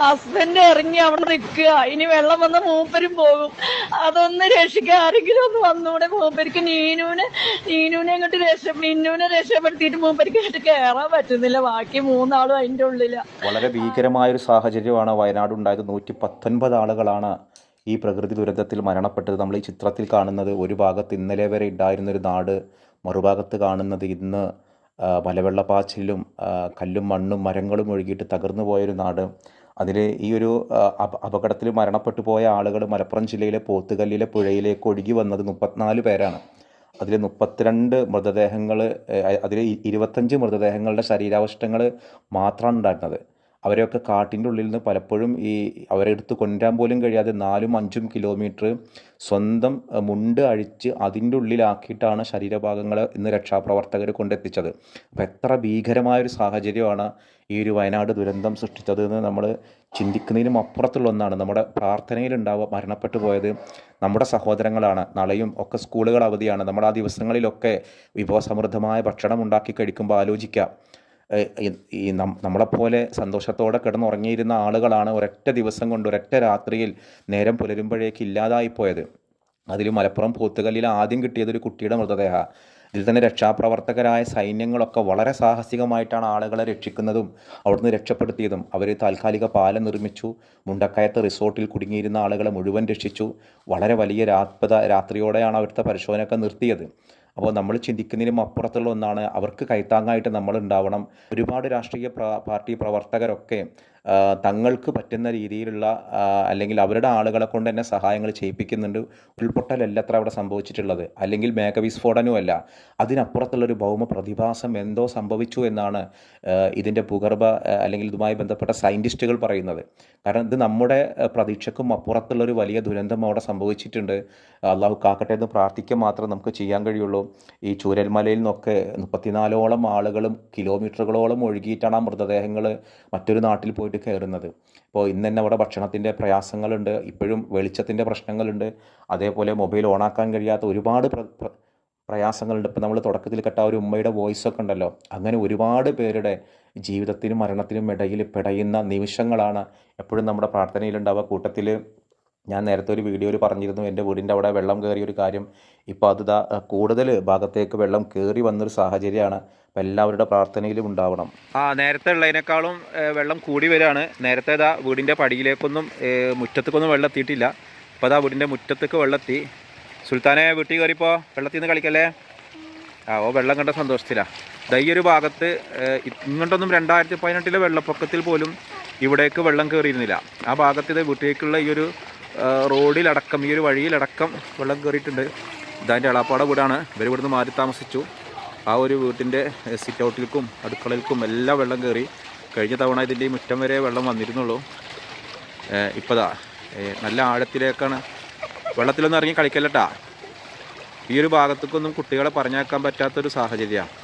Husband ഇറങ്ങി അവിടെ നിൽക്കുക. ഇനി വെള്ളം വന്ന മൂപ്പരും പോകും. അതൊന്ന് രക്ഷിക്കുക ആരെങ്കിലും ഒന്ന് വന്നൂടെ മൂപ്പർക്ക് നീനൂനെ നീനൂനെ അങ്ങോട്ട് രക്ഷ മിന്നൂനെ രക്ഷപ്പെടുത്തിയിട്ട് മൂപ്പർക്ക് കയറാൻ പറ്റുന്നില്ല. ബാക്കി മൂന്നാളും അതിന്റെ ഉള്ളില. വളരെ ഭീകരമായ ഒരു സാഹചര്യമാണ് വയനാട് ഉണ്ടായത്. നൂറ്റി പത്തൊൻപത് ആളുകളാണ് ഈ പ്രകൃതി ദുരന്തത്തിൽ മരണപ്പെട്ടത്. നമ്മൾ ഈ ചിത്രത്തിൽ കാണുന്നത് ഒരു ഭാഗത്ത് ഇന്നലെ വരെ ഉണ്ടായിരുന്നൊരു നാട് മറുഭാഗത്ത് കാണുന്നത് ഇന്ന് മലവെള്ളപ്പാച്ചിലും കല്ലും മണ്ണും മരങ്ങളും ഒഴുകിയിട്ട് തകർന്നു പോയൊരു നാട്. അതിൽ ഈ ഒരു അപ- അപകടത്തിൽ മരണപ്പെട്ടു പോയ ആളുകൾ മലപ്പുറം ജില്ലയിലെ പോത്തുകല്ലിലെ പുഴയിലേക്ക് ഒഴുകി വന്നത് മുപ്പത്തിനാല് പേരാണ്. അതിൽ മുപ്പത്തിരണ്ട് മൃതദേഹങ്ങൾ അതിൽ ഇരുപത്തഞ്ച് മൃതദേഹങ്ങളുടെ ശരീരാവശിഷ്ടങ്ങൾ മാത്രമാണ് ഉണ്ടായിരുന്നത്. അവരെയൊക്കെ കാട്ടിന്റെ ഉള്ളിൽ നിന്ന് പലപ്പോഴും ഈ അവരെ എടുത്ത് കൊണ്ടുവരാൻ പോലും കഴിയാതെ നാലും അഞ്ചും കിലോമീറ്റർ സ്വന്തം മുണ്ട് അഴിച്ച് അതിന്റെ ഉള്ളിലാക്കിയിട്ടാണ് ശരീരഭാഗങ്ങൾ ഇന്ന് രക്ഷാപ്രവർത്തകർ കൊണ്ടെത്തിച്ചത്. അപ്പോൾ എത്ര ഭീകരമായൊരു സാഹചര്യമാണ് ഈ ഒരു വയനാട് ദുരന്തം സൃഷ്ടിച്ചത് എന്ന് നമ്മൾ ചിന്തിക്കുന്നതിനും അപ്പുറത്തുള്ള ഒന്നാണ്. നമ്മുടെ പ്രാർത്ഥനയിലുണ്ടാവുക മരണപ്പെട്ടു പോയത് നമ്മുടെ സഹോദരങ്ങളാണ്. നാളെയും ഒക്കെ സ്കൂളുകൾ അവധിയാണ്. നമ്മൾ ആ ദിവസങ്ങളിലൊക്കെ വിഭവസമൃദ്ധമായ ഭക്ഷണം ഉണ്ടാക്കി കഴിക്കുമ്പോൾ ആലോചിക്കാം. ഏഹ് ഈ- നമ്മളെപ്പോലെ സന്തോഷത്തോടെ കിടന്നുറങ്ങിയിരുന്ന ആളുകളാണ് ഒരൊറ്റ ദിവസം കൊണ്ട് ഒരൊറ്റ രാത്രിയിൽ നേരം പുലരുമ്പോഴേക്ക് ഇല്ലാതായി പോയത് അതിൽ മലപ്പുറം പോത്തുകല്ലിൽ ആദ്യം കിട്ടിയതൊരു കുട്ടിയുടെ മൃതദേഹ. ഇതിൽ തന്നെ രക്ഷാപ്രവർത്തകരായ സൈന്യങ്ങളൊക്കെ വളരെ സാഹസികമായിട്ടാണ് ആളുകളെ രക്ഷിക്കുന്നതും അവിടുന്ന് രക്ഷപ്പെടുത്തിയതും. അവർ താൽക്കാലിക പാലം നിർമ്മിച്ചു മുണ്ടക്കയത്ത് റിസോർട്ടിൽ കുടുങ്ങിയിരുന്ന ആളുകളെ മുഴുവൻ രക്ഷിച്ചു. വളരെ വലിയ രാത്പത രാത്രിയോടെയാണ് അവിടുത്തെ പരിശോധനയൊക്കെ നിർത്തിയത്. അപ്പോൾ നമ്മൾ ചിന്തിക്കുന്നതിനും അപ്പുറത്തുള്ള ഒന്നാണ് അവർക്ക് കൈത്താങ്ങായിട്ട് നമ്മൾ ഉണ്ടാവണം. ഒരുപാട് രാഷ്ട്രീയ പാർട്ടി പ്രവർത്തകരൊക്കെ തങ്ങൾക്ക് പറ്റുന്ന രീതിയിലുള്ള അല്ലെങ്കിൽ അവരുടെ ആളുകളെ കൊണ്ട് തന്നെ സഹായങ്ങൾ ചെയ്യിപ്പിക്കുന്നുണ്ട്. ഉൾപ്പൊട്ടലല്ല അത്ര അവിടെ സംഭവിച്ചിട്ടുള്ളത്. അല്ലെങ്കിൽ മേഘവിസ്ഫോടനവുമല്ല അതിനപ്പുറത്തുള്ളൊരു ഭൗമ പ്രതിഭാസം എന്തോ സംഭവിച്ചു എന്നാണ് ഇതിന്റെ ഭൂഗർഭ അല്ലെങ്കിൽ ഇതുമായി ബന്ധപ്പെട്ട സയന്റിസ്റ്റുകൾ പറയുന്നത്. കാരണം ഇത് നമ്മുടെ പ്രതീക്ഷക്കും അപ്പുറത്തുള്ളൊരു വലിയ ദുരന്തം അവിടെ സംഭവിച്ചിട്ടുണ്ട്. അള്ളാഹു കാക്കട്ടെ എന്ന് പ്രാർത്ഥിക്കാൻ മാത്രം നമുക്ക് ചെയ്യാൻ കഴിയുള്ളൂ. ഈ ചൂരൽമലയിൽ നിന്നൊക്കെ മുപ്പത്തിനാലോളം ആളുകളും കിലോമീറ്ററുകളോളം ഒഴുകിയിട്ടാണ് ആ മൃതദേഹങ്ങൾ മറ്റൊരു നാട്ടിൽ പോയിട്ട് കയറുന്നത്. ഇപ്പോൾ ഇന്ന് തന്നെ അവിടെ ഭക്ഷണത്തിന്റെ പ്രയാസങ്ങളുണ്ട് ഇപ്പോഴും വെളിച്ചത്തിന്റെ പ്രശ്നങ്ങളുണ്ട് അതേപോലെ മൊബൈൽ ഓണാക്കാൻ കഴിയാത്ത ഒരുപാട് പ്ര പ്ര- പ്രയാസങ്ങളുണ്ട്. ഇപ്പോൾ നമ്മൾ തുടക്കത്തിൽ കേട്ട ഒരു ഉമ്മയുടെ വോയിസ് ഒക്കെ ഉണ്ടല്ലോ അങ്ങനെ ഒരുപാട് പേരുടെ ജീവിതത്തിനും മരണത്തിനും ഇടയിൽ പിടയുന്ന നിമിഷങ്ങളാണ് എപ്പോഴും നമ്മുടെ പ്രാർത്ഥനയിലുണ്ടാവുക. കൂട്ടത്തിൽ ഞാൻ നേരത്തെ ഒരു വീഡിയോയിൽ പറഞ്ഞിരുന്നു എന്റെ വീടിന്റെ അവിടെ വെള്ളം കയറിയ ഒരു കാര്യം. ഇപ്പോൾ അത് കൂടുതൽ ഭാഗത്തേക്ക് വെള്ളം കയറി വന്നൊരു സാഹചര്യമാണ്. അപ്പോൾ എല്ലാവരുടെ പ്രാർത്ഥനയിലും ഉണ്ടാവണം. ആ നേരത്തെ ഉള്ളതിനേക്കാളും വെള്ളം കൂടി വരികയാണ് നേരത്തെ ഇതാ വീടിന്റെ പടിയിലേക്കൊന്നും മുറ്റത്തേക്കൊന്നും വെള്ളം എത്തിയിട്ടില്ല. അപ്പോൾ അതാ വീടിന്റെ മുറ്റത്തേക്ക് വെള്ളത്തി. സുൽത്താനെ വീട്ടിൽ കയറിപ്പോൾ വെള്ളത്തിൽ നിന്ന് കളിക്കല്ലേ? ആ ഓ വെള്ളം കണ്ട സന്തോഷത്തിലാണ് ദാ ഈ ഒരു ഭാഗത്ത് ഇങ്ങോട്ടൊന്നും രണ്ടായിരത്തി പതിനെട്ടിലെ വെള്ളപ്പൊക്കത്തിൽ പോലും ഇവിടേക്ക് വെള്ളം കയറിയിരുന്നില്ല. ആ ഭാഗത്ത് ഇത് വീട്ടിലേക്കുള്ള ഈ ഒരു റോഡിലടക്കം ഈ ഒരു വഴിയിലടക്കം വെള്ളം കയറിയിട്ടുണ്ട് ഇതാന്റെ എളാപ്പാട വീടാണ്. ഇവർ ഇവിടുന്ന് മാറി താമസിച്ചു. ആ ഒരു വീട്ടിന്റെ സിറ്റ് ഔട്ടിലേക്കും അടുക്കളയിലേക്കും എല്ലാം വെള്ളം കയറി കഴിഞ്ഞ തവണ ഇതിന്റെ ഈ മുറ്റം വരെ വെള്ളം വന്നിരുന്നുള്ളൂ. ഇപ്പതാ നല്ല ആഴത്തിലേക്കാണ് വെള്ളത്തിലൊന്നും ഇറങ്ങി കളിക്കല്ലട്ടാ. ഈ ഒരു ഭാഗത്തേക്കൊന്നും കുട്ടികളെ പറഞ്ഞേക്കാൻ പറ്റാത്തൊരു സാഹചര്യമാണ്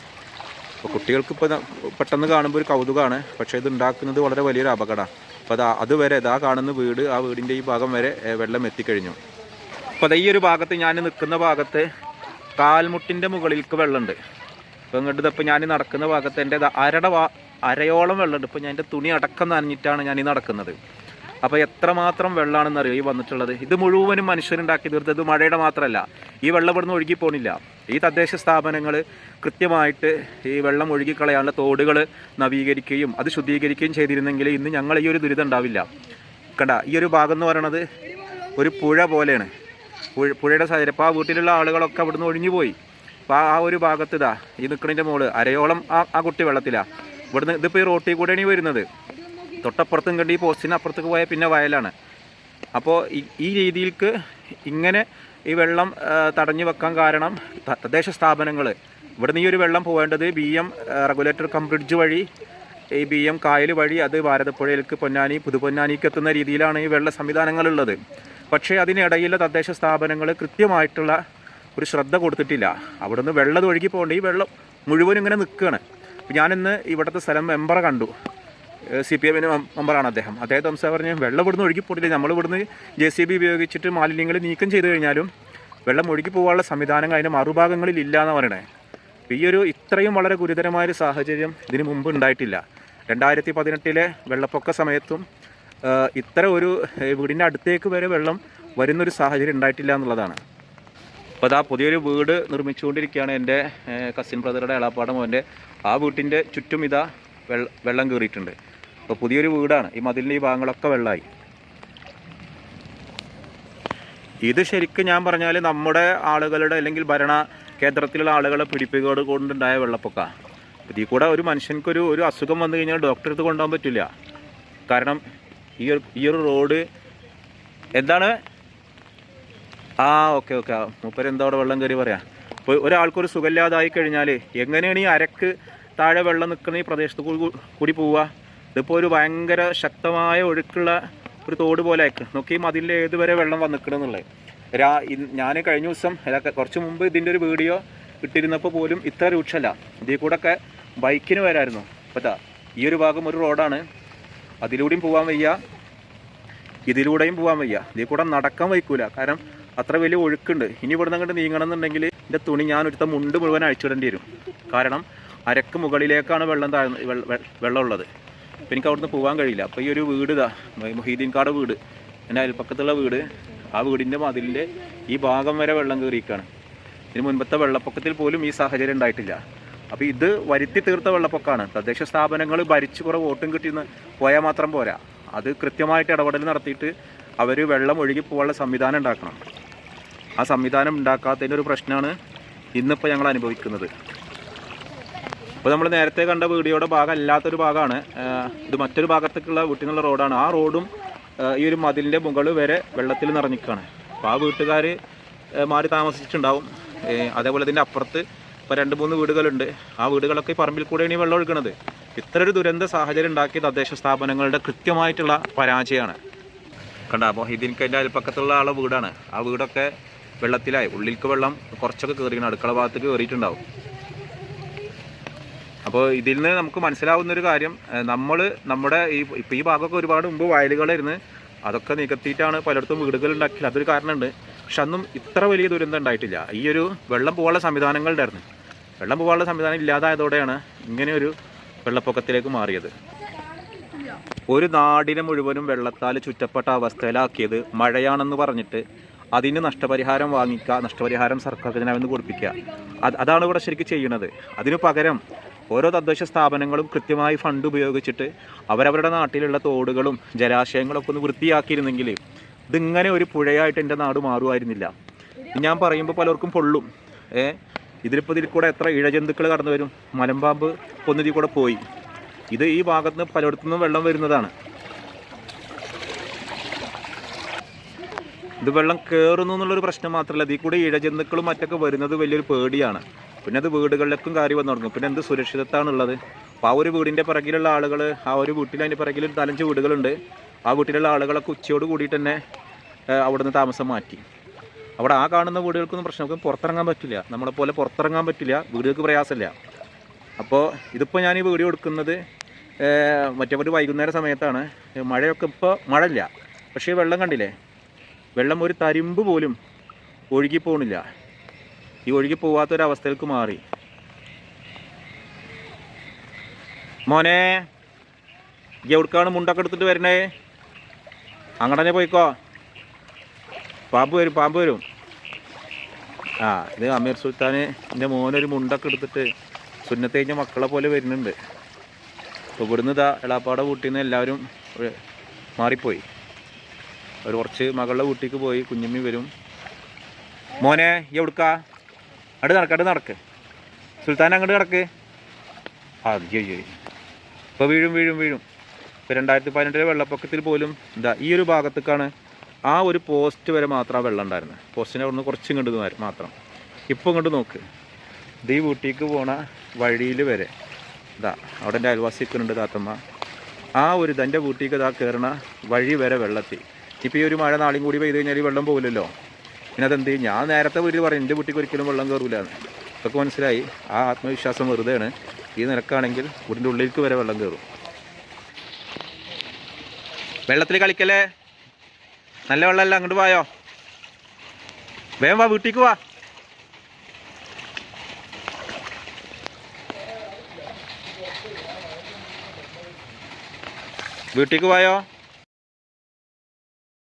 അപ്പോൾ കുട്ടികൾക്ക് ഇപ്പോൾ പെട്ടെന്ന് കാണുമ്പോൾ ഒരു കൗതുകമാണ് പക്ഷേ ഇത് ഉണ്ടാക്കുന്നത് വളരെ വലിയൊരു അപകടമാണ് അപ്പോൾ അതാ അതുവരെ ഇതാ കാണുന്ന വീട് ആ വീടിന്റെ ഈ ഭാഗം വരെ വെള്ളം എത്തിക്കഴിഞ്ഞു. അപ്പോൾ അതാ ഈ ഒരു ഭാഗത്ത് ഞാൻ നിൽക്കുന്ന ഭാഗത്ത് കാൽമുട്ടിന്റെ മുകളിലേക്ക് വെള്ളമുണ്ട് അപ്പോൾ ഇങ്ങോട്ട് ഇതിപ്പോൾ ഞാൻ നടക്കുന്ന ഭാഗത്ത് എന്റെ അരട അരയോളം വെള്ളമുണ്ട് ഇപ്പോൾ ഞാൻ എന്റെ തുണി അടക്കം നനഞ്ഞിട്ടാണ് ഞാൻ ഈ നടക്കുന്നത്. അപ്പോൾ എത്രമാത്രം വെള്ളമാണെന്ന് അറിയോ ഈ വന്നിട്ടുള്ളത്? ഇത് മുഴുവനും മനുഷ്യരുണ്ടാക്കി തീർത്തത് മഴയുടെ മാത്രമല്ല. ഈ വെള്ളം ഇവിടുന്ന് ഒഴുകി പോണില്ല. ഈ തദ്ദേശ സ്ഥാപനങ്ങൾ കൃത്യമായിട്ട് ഈ വെള്ളം ഒഴുകിക്കളയാനുള്ള തോടുകൾ നവീകരിക്കുകയും അത് ശുദ്ധീകരിക്കുകയും ചെയ്തിരുന്നെങ്കിൽ ഇന്ന് ഞങ്ങൾ ഈ ഒരു ദുരിതം ഉണ്ടാവില്ല. കണ്ട ഈ ഒരു ഭാഗം എന്ന് പറയണത് ഒരു പുഴ പോലെയാണ്. പുഴ പുഴയുടെ സാഹചര്യം അപ്പോൾ ആ വീട്ടിലുള്ള ആളുകളൊക്കെ അവിടുന്ന് ഒഴിഞ്ഞു പോയി. അപ്പോൾ ആ ഒരു ഭാഗത്ത് ഇതാ ഈ നിൽക്കണിന്റെ മോൾ അരയോളം ആ ആ കുട്ടി വെള്ളത്തിലാണ് ഇവിടുന്ന് ഇതിപ്പോൾ ഈ റോട്ടിൽ കൂടെയാണ് വരുന്നത്. തൊട്ടപ്പുറത്തും കണ്ട് ഈ പോസ്റ്റിന് അപ്പുറത്തേക്ക് പോയാൽ പിന്നെ വയലാണ്. അപ്പോൾ ഈ- രീതിയിൽക്ക് ഇങ്ങനെ ഈ വെള്ളം തടഞ്ഞു വെക്കാൻ കാരണം തദ്ദേശ സ്ഥാപനങ്ങൾ ഇവിടുന്ന് ഈ ഒരു വെള്ളം പോകേണ്ടത് B M regulator cum bridge വഴി ഈ ബി എം കായൽ വഴി അത് ഭാരതപ്പുഴയിലേക്ക് പൊന്നാനി പുതുപൊന്നാനിക്ക് എത്തുന്ന രീതിയിലാണ് ഈ വെള്ള സംവിധാനങ്ങളുള്ളത്. പക്ഷേ അതിനിടയിലെ തദ്ദേശ സ്ഥാപനങ്ങൾ കൃത്യമായിട്ടുള്ള ഒരു ശ്രദ്ധ കൊടുത്തിട്ടില്ല. അവിടുന്ന് വെള്ളം ഒഴുകി പോകേണ്ട ഈ വെള്ളം മുഴുവനും ഇങ്ങനെ നിൽക്കുകയാണ് ഞാനിന്ന് ഇവിടുത്തെ സ്ഥലം മെമ്പറെ കണ്ടു. സി പി എമ്മിന്റെ മെമ്പറാണ് അദ്ദേഹം. അദ്ദേഹത്തെ സംസാരം പറഞ്ഞ് വെള്ളം ഇവിടുന്ന് ഒഴുകി പോയിട്ടില്ല നമ്മൾ ഇവിടുന്ന് ജെ സി ബി ഉപയോഗിച്ചിട്ട് മാലിന്യങ്ങൾ നീക്കം ചെയ്ത് കഴിഞ്ഞാലും വെള്ളം ഒഴുകി പോകാനുള്ള സംവിധാനങ്ങൾ അതിന്റെ മറുഭാഗങ്ങളിൽ ഇല്ല എന്ന് പറയണേ. ഈ ഒരു ഇത്രയും വളരെ ഗുരുതരമായൊരു സാഹചര്യം ഇതിന് മുമ്പ് ഉണ്ടായിട്ടില്ല. രണ്ടായിരത്തി പതിനെട്ടിലെ വെള്ളപ്പൊക്ക സമയത്തും ഇത്ര ഒരു വീടിന്റെ അടുത്തേക്ക് വരെ വെള്ളം വരുന്നൊരു സാഹചര്യം ഉണ്ടായിട്ടില്ല എന്നുള്ളതാണ്. അപ്പോൾ അതാ പുതിയൊരു വീട് നിർമ്മിച്ചുകൊണ്ടിരിക്കുകയാണ് എന്റെ കസിൻ ബ്രദറുടെ എളാപ്പാട മോന്റെ. ആ വീട്ടിന്റെ ചുറ്റും ഇതാ വെള്ളം കയറിയിട്ടുണ്ട്. അപ്പോൾ പുതിയൊരു വീടാണ്. ഈ മതിലിന്റെ ഈ ഭാഗങ്ങളൊക്കെ വെള്ളമായി ഇത് ശരിക്കും ഞാൻ പറഞ്ഞാൽ നമ്മുടെ ആളുകളുടെ അല്ലെങ്കിൽ ഭരണ കേന്ദ്രത്തിലുള്ള ആളുകളെ പിടിപ്പിക്കോട് കൊണ്ടുണ്ടായ വെള്ളപ്പൊക്ക. ഇതിൽ കൂടെ ഒരു മനുഷ്യൻക്കൊരു ഒരു അസുഖം വന്നു കഴിഞ്ഞാൽ ഡോക്ടറെ അടുത്ത് കൊണ്ടുപോകാൻ പറ്റില്ല. കാരണം ഈ ഒരു ഈ ഒരു റോഡ് എന്താണ്? ആ ഓക്കെ ഓക്കെ മൂപ്പര് എന്താ അവിടെ വെള്ളം കയറി പറയാം? ഇപ്പോൾ ഒരാൾക്കൊരു സുഖമില്ലാതായി കഴിഞ്ഞാൽ എങ്ങനെയാണ് ഈ അരക്ക് താഴെ വെള്ളം നിൽക്കുന്ന ഈ പ്രദേശത്ത് കൂടി പോവുക? ഇതിപ്പോൾ ഒരു ഭയങ്കര ശക്തമായ ഒഴുക്കുള്ള ഒരു തോട് പോലെ ആയിരിക്കും നോക്കി മതിലിൽ ഏതുവരെ വെള്ളം വന്നിക്കണമെന്നുള്ളത് രാ ഞാൻ കഴിഞ്ഞ ദിവസം കുറച്ച് മുമ്പ് ഇതിന്റെ ഒരു വീഡിയോ ഇട്ടിരുന്നപ്പോൾ പോലും ഇത്ര രൂക്ഷമല്ല ഇതിൽ കൂടെ ഒക്കെ ബൈക്കിന് വരായിരുന്നു. അപ്പോൾ ഈ ഒരു ഭാഗം ഒരു റോഡാണ്. അതിലൂടെയും പോകാൻ വയ്യ. ഇതിലൂടെയും പോകാൻ വയ്യ. ഇതിൽ കൂടെ നടക്കാൻ വയ്ക്കൂല. കാരണം അത്ര വലിയ ഒഴുക്കുണ്ട്. ഇനി ഇവിടുന്ന് അങ്ങോട്ട് നീങ്ങണം എന്നുണ്ടെങ്കിൽ എന്റെ തുണി ഞാൻ ഒരുത്ത മുണ്ട് മുഴുവൻ അഴിച്ചിടേണ്ടി വരും. കാരണം അരക്ക് മുകളിലേക്കാണ് വെള്ളം താഴ്ന്ന വെള്ളം ഉള്ളത് അപ്പോൾ എനിക്ക് അവിടുന്ന് പോകാൻ കഴിയില്ല. അപ്പോൾ ഈ ഒരു വീട് ഇതാ മൊഹീദ്ദീൻ കാട് വീട്. എന്റെ അയൽപ്പക്കത്തുള്ള വീട്. ആ വീടിന്റെ മതിലിന്റെ ഈ ഭാഗം വരെ വെള്ളം കയറിയിരിക്കുകയാണ്. ഇതിന് മുൻപത്തെ വെള്ളപ്പൊക്കത്തിൽ പോലും ഈ സാഹചര്യം ഉണ്ടായിട്ടില്ല. അപ്പോൾ ഇത് വരുത്തി തീർത്ത വെള്ളപ്പൊക്കമാണ്. തദ്ദേശ സ്ഥാപനങ്ങൾ ഭരിച്ചു കുറേ വോട്ടും കിട്ടിയെന്ന് പോയാൽ മാത്രം പോരാ. അത് കൃത്യമായിട്ട് ഇടപെടൽ നടത്തിയിട്ട് അവർ വെള്ളം ഒഴുകി പോകാനുള്ള സംവിധാനം ഉണ്ടാക്കണം. ആ സംവിധാനം ഉണ്ടാക്കാത്തതിന്റെ ഒരു പ്രശ്നമാണ് ഇന്നിപ്പോൾ ഞങ്ങൾ അനുഭവിക്കുന്നത്. അപ്പോൾ നമ്മൾ നേരത്തെ കണ്ട വീഡിയോയുടെ ഭാഗം അല്ലാത്തൊരു ഭാഗമാണ് ഇത് മറ്റൊരു ഭാഗത്തേക്കുള്ള വീട്ടിനുള്ള റോഡാണ്. ആ റോഡും ഈ ഒരു മതിലിന്റെ മുകൾ വരെ വെള്ളത്തിൽ നിറഞ്ഞിക്കാണ് അപ്പോൾ ആ വീട്ടുകാർ മാറി താമസിച്ചിട്ടുണ്ടാവും. അതേപോലെ ഇതിന്റെ അപ്പുറത്ത് ഇപ്പോൾ രണ്ട് മൂന്ന് വീടുകളുണ്ട്. ആ വീടുകളൊക്കെ ഈ പറമ്പിൽ കൂടെയാണ് ഈ വെള്ളം ഒഴുകുന്നത് ഇത്ര ഒരു ദുരന്ത സാഹചര്യം ഉണ്ടാക്കിയ തദ്ദേശ സ്ഥാപനങ്ങളുടെ കൃത്യമായിട്ടുള്ള പരാജയമാണ്. കണ്ട അപ്പോൾ ഇതിന്റെ അയൽപ്പക്കത്തുള്ള ആളെ വീടാണ്. ആ വീടൊക്കെ വെള്ളത്തിലായി. ഉള്ളിലേക്ക് വെള്ളം കുറച്ചൊക്കെ കയറിയാണ് അടുക്കള ഭാഗത്തേക്ക് കയറിയിട്ടുണ്ടാവും അപ്പോൾ ഇതിൽ നിന്ന് നമുക്ക് മനസ്സിലാവുന്ന ഒരു കാര്യം നമ്മൾ നമ്മുടെ ഈ ഇപ്പോൾ ഈ ഭാഗമൊക്കെ ഒരുപാട് മുമ്പ് വയലുകളായിരുന്നു അതൊക്കെ നികത്തിയിട്ടാണ് പലയിടത്തും വീടുകൾ ഉണ്ടാക്കിയത്. അതൊരു കാരണമുണ്ട്. പക്ഷെ അന്നും ഇത്ര വലിയ ദുരന്തം ഉണ്ടായിട്ടില്ല. ഈ ഒരു വെള്ളം പോകാനുള്ള സംവിധാനങ്ങളുണ്ടായിരുന്നു. വെള്ളം പോകാനുള്ള സംവിധാനം ഇല്ലാതായതോടെയാണ് ഇങ്ങനെ ഒരു വെള്ളപ്പൊക്കത്തിലേക്ക് മാറിയത്. ഒരു നാടിനെ മുഴുവനും വെള്ളത്താൽ ചുറ്റപ്പെട്ട അവസ്ഥയിലാക്കിയത് മഴയാണെന്ന് പറഞ്ഞിട്ട് അതിന് നഷ്ടപരിഹാരം വാങ്ങിക്കുക നഷ്ടപരിഹാരം സർക്കാർ ഖജനാവിൽ കൊടുപ്പിക്കുക. അത് അതാണ് ഇവിടെ ശരിക്കും ചെയ്യുന്നത് അതിനു പകരം ഓരോ തദ്ദേശ സ്ഥാപനങ്ങളും കൃത്യമായി ഫണ്ട് ഉപയോഗിച്ചിട്ട് അവരവരുടെ നാട്ടിലുള്ള തോടുകളും ജലാശയങ്ങളൊക്കെ ഒന്ന് വൃത്തിയാക്കിയിരുന്നെങ്കിൽ ഇതിങ്ങനെ ഒരു പുഴയായിട്ട് എന്റെ നാട് മാറുമായിരുന്നില്ല. ഞാൻ പറയുമ്പോൾ പലർക്കും പൊള്ളും. ഏ ഇതിലിപ്പോൾ ഇതിൽ കൂടെ എത്ര ഇഴജന്തുക്കൾ കടന്നു വരും. മലമ്പാമ്പ് ഒന്നിതിൽ കൂടെ പോയി. ഇത് ഈ ഭാഗത്ത് നിന്ന് പലയിടത്തു നിന്നും വെള്ളം വരുന്നതാണ്. ഇത് വെള്ളം കയറുന്നു എന്നുള്ളൊരു പ്രശ്നം മാത്രമല്ല ഇതിൽ കൂടെ ഇഴജന്തുക്കളും മറ്റൊക്കെ വരുന്നത് വലിയൊരു പേടിയാണ്. പിന്നെ അത് വീടുകളിലേക്കും കയറി വന്നു തുടങ്ങും. പിന്നെ എന്ത് സുരക്ഷിതത്വമാണുള്ളത് അപ്പോൾ ആ ഒരു വീടിന്റെ പിറകിലുള്ള ആളുകൾ ആ ഒരു വീട്ടിൽ അതിന്റെ പിറകിൽ ഒരു നാലഞ്ച് വീടുകളുണ്ട്. ആ വീട്ടിലുള്ള ആളുകളൊക്കെ ഉച്ചയോട് കൂടിയിട്ട് തന്നെ അവിടുന്ന് താമസം മാറ്റി. അവിടെ ആ കാണുന്ന വീടുകൾക്കൊന്നും പ്രശ്നം. പുറത്തിറങ്ങാൻ പറ്റില്ല. നമ്മളെ പോലെ പുറത്തിറങ്ങാൻ പറ്റില്ല. വീടുകൾക്ക് പ്രയാസമില്ല. അപ്പോൾ ഇതിപ്പോൾ ഞാൻ ഈ വീഡിയോ എടുക്കുന്നത് മറ്റേ ഒരു വൈകുന്നേര സമയത്താണ്. മഴയൊക്കെ ഇപ്പോൾ മഴയില്ല. പക്ഷേ വെള്ളം കണ്ടില്ലേ? വെള്ളം ഒരു തരിമ്പ് പോലും ഒഴുകി ഈ ഒഴുകി പോവാത്തൊരവസ്ഥയിലേക്ക് മാറി. മോനെ എവിടേക്കാണ് മുണ്ടൊക്കെ എടുത്തിട്ട് വരണേ? അങ്ങനെ പോയിക്കോ. പാമ്പ് വരും പാമ്പ് വരും. ആ ഇത് അമീർ സുൽത്താന് എന്റെ മോനൊരു മുണ്ടൊക്കെ എടുത്തിട്ട് സുന്നത്ത് കഴിഞ്ഞ മക്കളെ പോലെ വരുന്നുണ്ട്. അപ്പോൾ ഇവിടുന്ന് ഇതാ എളാപ്പാടെ വീട്ടിൽ നിന്ന് എല്ലാവരും ഒരു മാറിപ്പോയി. അവർ കുറച്ച് മകളുടെ വീട്ടിലേക്ക് പോയി കുഞ്ഞമ്മി വരും. മോനെ എവിടുക്കാ? അവിടെ നടക്ക് അങ്ങോട്ട് നടക്ക്. സുൽത്താൻ അങ്ങോട്ട് കിടക്ക് അയ്യോ അയ്യോ ഇപ്പോൾ വീഴും വീഴും വീഴും. ഇപ്പോൾ രണ്ടായിരത്തി പതിനെട്ടിലെ വെള്ളപ്പൊക്കത്തിൽ പോലും എന്താ ഈ ഒരു ഭാഗത്തേക്കാണ് ആ ഒരു പോസ്റ്റ് വരെ മാത്രം വെള്ളം ഉണ്ടായിരുന്നത് പോസ്റ്റിനെ അവിടുന്ന് കുറച്ച് ഇങ്ങോട്ട് മാത്രം. ഇപ്പോൾ ഇങ്ങോട്ട് നോക്ക്. ഇത് ഈ വീട്ടിലേക്ക് പോണ വഴിയിൽ വരെ ഇതാ അവിടെ എന്റെ അയൽവാസി നിൽക്കുന്നുണ്ട് താത്തമ്മ. ആ ഒരു ഇതെന്റെ വീട്ടിലേക്ക് ഇതാ കയറണ വഴി വരെ വെള്ളത്തി ഇപ്പോൾ ഈ ഒരു മഴ നാളെയും കൂടി പെയ്ത് കഴിഞ്ഞാൽ ഈ വെള്ളം പോകില്ലല്ലോ പിന്നെ അതെന്ത് ഞാൻ നേരത്തെ വീട്ടിൽ പറയും എന്റെ വീട്ടിൽ ഒരിക്കലും വെള്ളം കയറില്ല ഇതൊക്കെ മനസ്സിലായി. ആ ആത്മവിശ്വാസം വെറുതെയാണ്. ഈ നിരക്കാണെങ്കിൽ വീടിന്റെ ഉള്ളിലേക്ക് വരെ വെള്ളം കയറും വെള്ളത്തിൽ കളിക്കല്ലേ? നല്ല വെള്ളമല്ല? അങ്ങോട്ട് പോയോ വേഗം വാ വീട്ടിലേക്ക് വാ. വീട്ടിലേക്ക് പോയോ